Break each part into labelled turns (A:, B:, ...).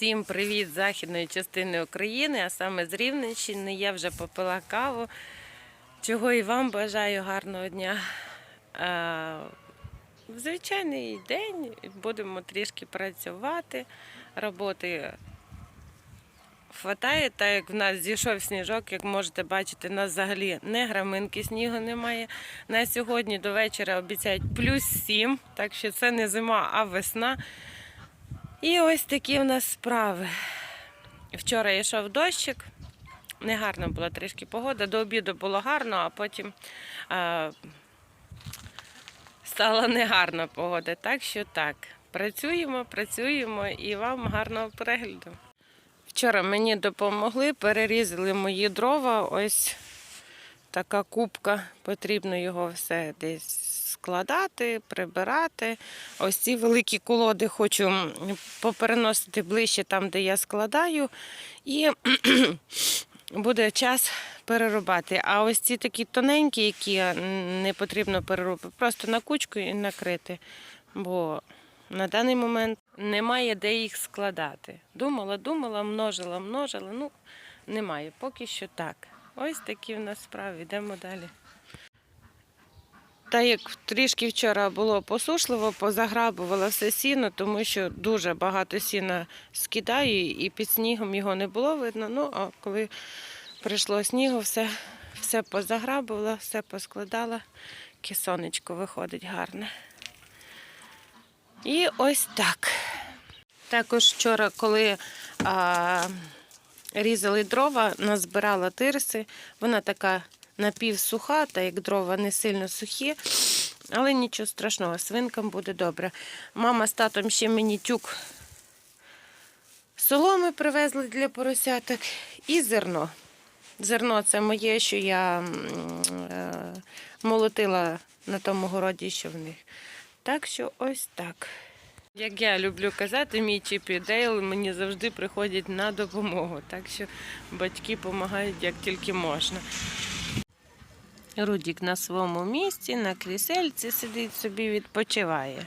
A: Всім привіт з західної частини України, а саме з Рівненщини. Я вже попила каву. Чого і вам бажаю гарного дня. Е, В звичайний день будемо трішки працювати. Роботи хватає, так як в нас зійшов сніжок, як можете бачити, у нас взагалі не граминки снігу немає. На сьогодні до вечора обіцяють плюс 7, так що це не зима, а весна. І ось такі в нас справи. Вчора йшов дощик, негарна була трішки погода. До обіду було гарно, а потім а, стала негарна погода. Так що так, працюємо, працюємо і вам гарного перегляду. Вчора мені допомогли, перерізали мої дрова. Ось така кубка. Потрібно його все десь складати, прибирати. Ось ці великі колоди хочу попереносити ближче там, де я складаю. І буде час перерубати. А ось ці такі тоненькі, які не потрібно переробити, просто на кучку і накрити. Бо на даний момент немає де їх складати. Думала, думала, множила, множила. Ну, немає. Поки що так. Ось такі в нас справи. Йдемо далі. Та як трішки вчора було посушливо, позаграбувала все сіно, тому що дуже багато сіна скидаю і під снігом його не було видно. Ну, а коли прийшло снігу, все, все позаграбувала, все поскладала. Яке сонечко виходить гарне. І ось так. Також вчора, коли а, різали дрова, назбирала тирси. Вона така напівсуха, та як дрова не сильно сухі, але нічого страшного, свинкам буде добре. Мама з татом ще мені тюк соломи привезли для поросяток і зерно. Зерно це моє, що я е, молотила на тому городі, що в них. Так що ось так. Як я люблю казати, мій Чіп і Дейл мені завжди приходять на допомогу. Так що батьки допомагають як тільки можна. Рудік на своєму місці, на крісельці сидить собі, відпочиває.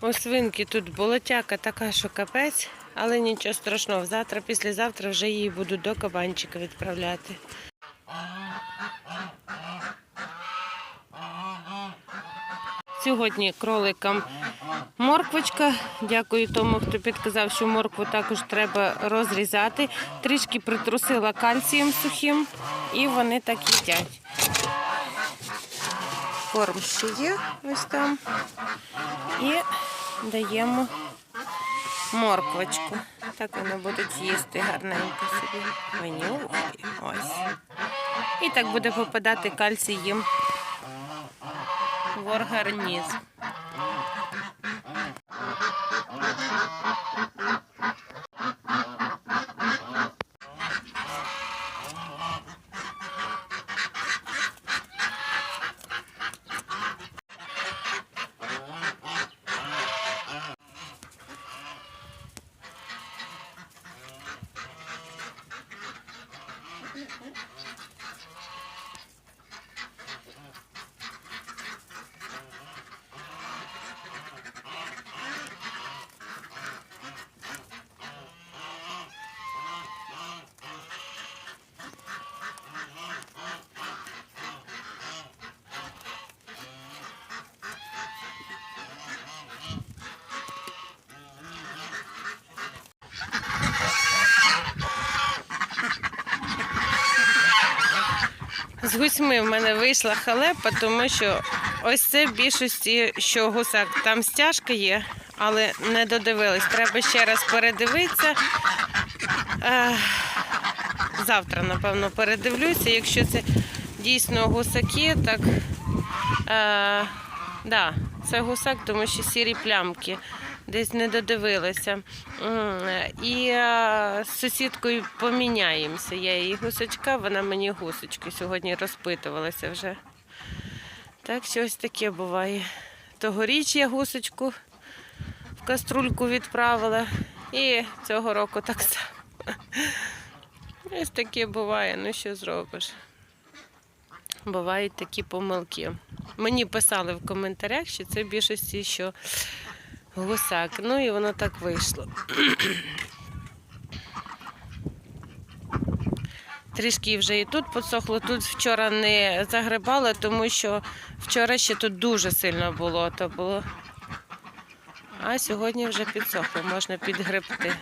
A: У свинки тут болотяка така, що капець, але нічого страшного. Завтра, післязавтра вже її буду до кабанчика відправляти. Сьогодні кроликам морквочка. Дякую тому, хто підказав, що моркву також треба розрізати. Трішки притрусила кальцієм сухим, і вони так їдять. Корм ще є ось там. І даємо морквочку. Так вони будуть їсти гарненько собі. Винюхай. Ось. І так буде попадати кальцій їм в організм. З гусьми в мене вийшла халепа, тому що ось це в більшості, що гусак. Там стяжка є, але не додивились. Треба ще раз передивитися. Завтра, напевно, передивлюся. Якщо це дійсно гусаки, так е, да, це гусак, тому що сірі плямки. Десь не додивилася. І е, з сусідкою поміняємося. Я її гусачка, вона мені гусочки. Сьогодні розпитувалася вже. Так що ось таке буває. Тогоріч я гусочку в каструльку відправила. І цього року так само. Ось таке буває, ну що зробиш. Бувають такі помилки. Мені писали в коментарях, що це більшості, що гусак. Ну і воно так вийшло. Трішки вже і тут посохло. Тут вчора не загребали, тому що вчора ще тут дуже сильно було. То було. А сьогодні вже підсохло, можна підгребти.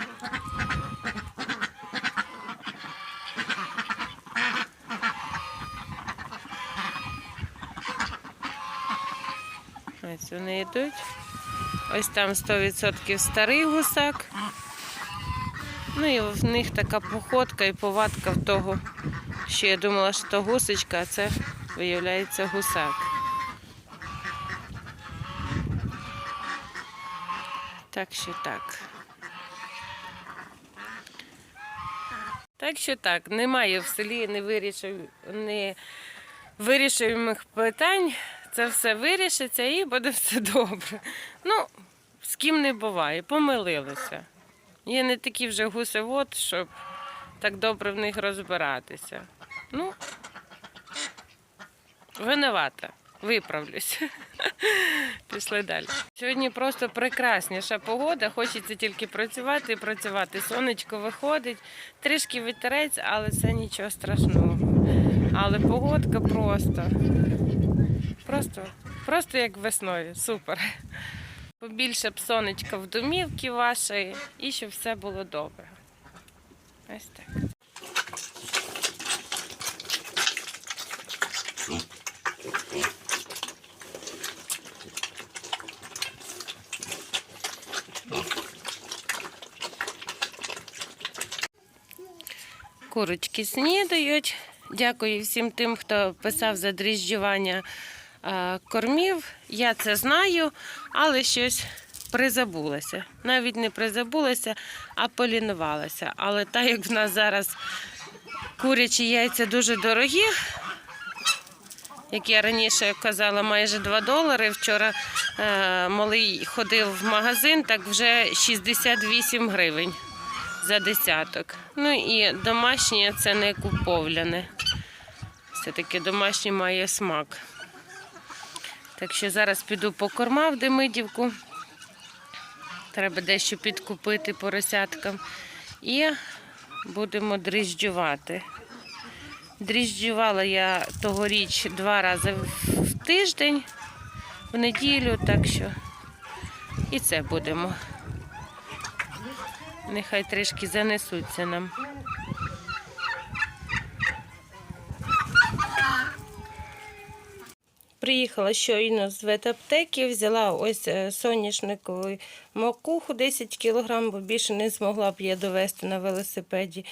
A: Ось вони йдуть. Ось там 100% старий гусак. Ну і в них така походка і повадка в того, що я думала, що то гусечка, а це виявляється гусак. Так що так. Так що так, немає в селі не вирішив, не вирішуємих питань. Це все вирішиться і буде все добре. Ну, з ким не буває, помилилися. Є не такі вже гусевод, щоб так добре в них розбиратися. Ну, винувата, виправлюсь. Пішли далі. Сьогодні просто прекрасніша погода. Хочеться тільки працювати і працювати. Сонечко виходить, трішки вітерець, але це нічого страшного. Але погодка просто. Просто, просто як весною. Супер. Побільше б сонечка в домівці вашої і щоб все було добре. Ось так. Курочки снідають. Дякую всім тим, хто писав за дріжджування кормів. Я це знаю, але щось призабулася. Навіть не призабулася, а полінувалася. Але так як в нас зараз курячі яйця дуже дорогі, як я раніше казала, майже 2 долари. Вчора е, малий ходив в магазин, так вже 68 гривень за десяток. Ну і домашнє це не куповляне. Все-таки домашнє має смак. Так що зараз піду по корма в Демидівку. Треба дещо підкупити поросяткам. І будемо дріжджувати. Дріжджувала я тогоріч два рази в- тиждень, в неділю, так що і це будемо. Нехай трішки занесуться нам. Приїхала щойно з ветаптеки, взяла ось е, соняшникову макуху 10 кг, бо більше не змогла б я довести на велосипеді.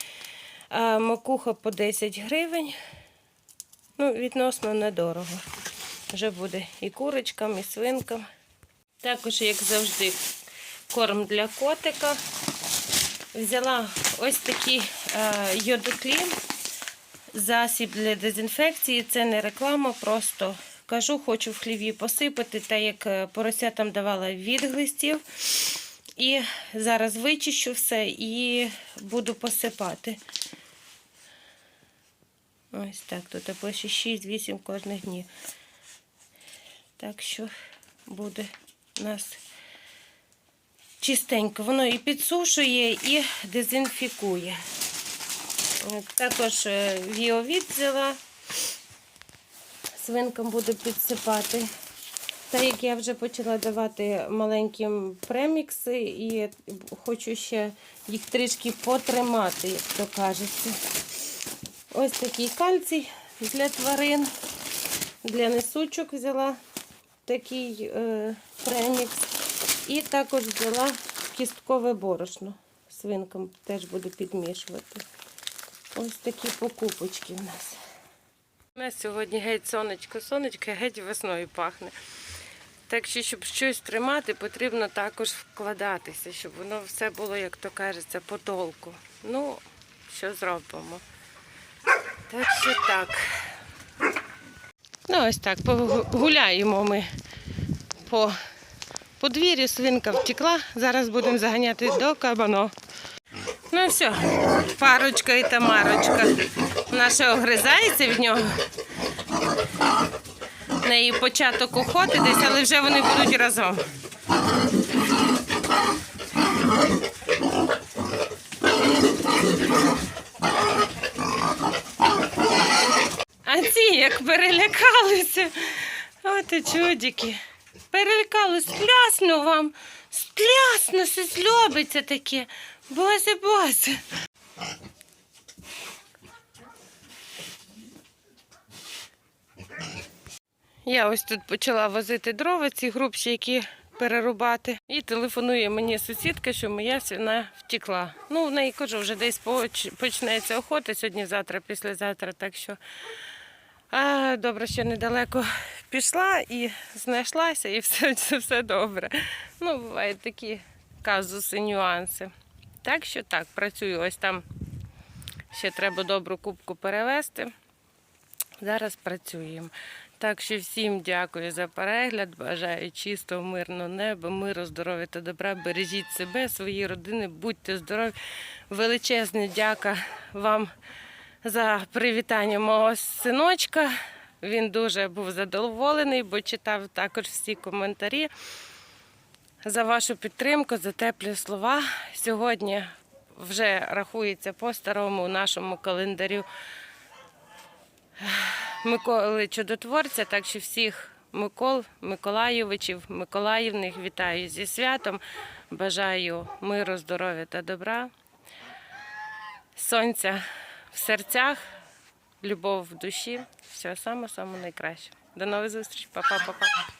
A: А макуха по 10 гривень. Ну, відносно недорого. Вже буде і курочкам, і свинкам. Також, як завжди, корм для котика. Взяла ось такий е, йодоклін, засіб для дезінфекції. Це не реклама, просто кажу, хочу в хліві посипати, так як е, поросятам давала від глистів. І зараз вичищу все і буду посипати. Ось так, тут пише 6-8 кожних днів. Так що буде у нас чистенько. Воно і підсушує, і дезінфікує. Також е, віовід взяла. Свинкам буду підсипати. Та як я вже почала давати маленьким премікси і хочу ще їх трішки потримати, як то кажеться. Ось такий кальцій для тварин. Для несучок взяла такий е, премікс. І також взяла кісткове борошно. Свинкам теж буду підмішувати. Ось такі покупочки в нас. У нас сьогодні геть сонечко, сонечко геть весною пахне. Так що, щоб щось тримати, потрібно також вкладатися, щоб воно все було, як то кажеться, по толку. Ну, що зробимо. Так що так. Ну, ось так, погуляємо ми по подвір'ю, свинка втекла. Зараз будемо заганяти до кабано. Ну все, парочка і тамарочка. Наша огризається від нього. В неї початок охоти десь, але вже вони будуть разом. А ці як перелякалися. От чудики. Перелякалися, Сплясну вам. Сплясно, все злобиться таке. Боже, боже. Я ось тут почала возити дрова, ці грубші, які перерубати. І телефонує мені сусідка, що моя свина втекла. Ну, в неї кажу, вже десь почнеться охота сьогодні, завтра, післязавтра. Так що а, добре, що недалеко пішла і знайшлася, і все, все, добре. Ну, бувають такі казуси, нюанси. Так що так, працюю. Ось там ще треба добру кубку перевести. Зараз працюємо. Так що всім дякую за перегляд. Бажаю чистого, мирного неба, миру, здоров'я та добра. Бережіть себе, свої родини, будьте здорові. Величезне дяка вам за привітання мого синочка. Він дуже був задоволений, бо читав також всі коментарі. За вашу підтримку, за теплі слова. Сьогодні вже рахується по старому нашому календарю Миколи Чудотворця, так що всіх Микол, Миколаєвичів, Миколаївних вітаю зі святом. Бажаю миру, здоров'я та добра, сонця в серцях, любов в душі. Все саме-саме найкраще. До нових зустрічей, Па-па-па-па.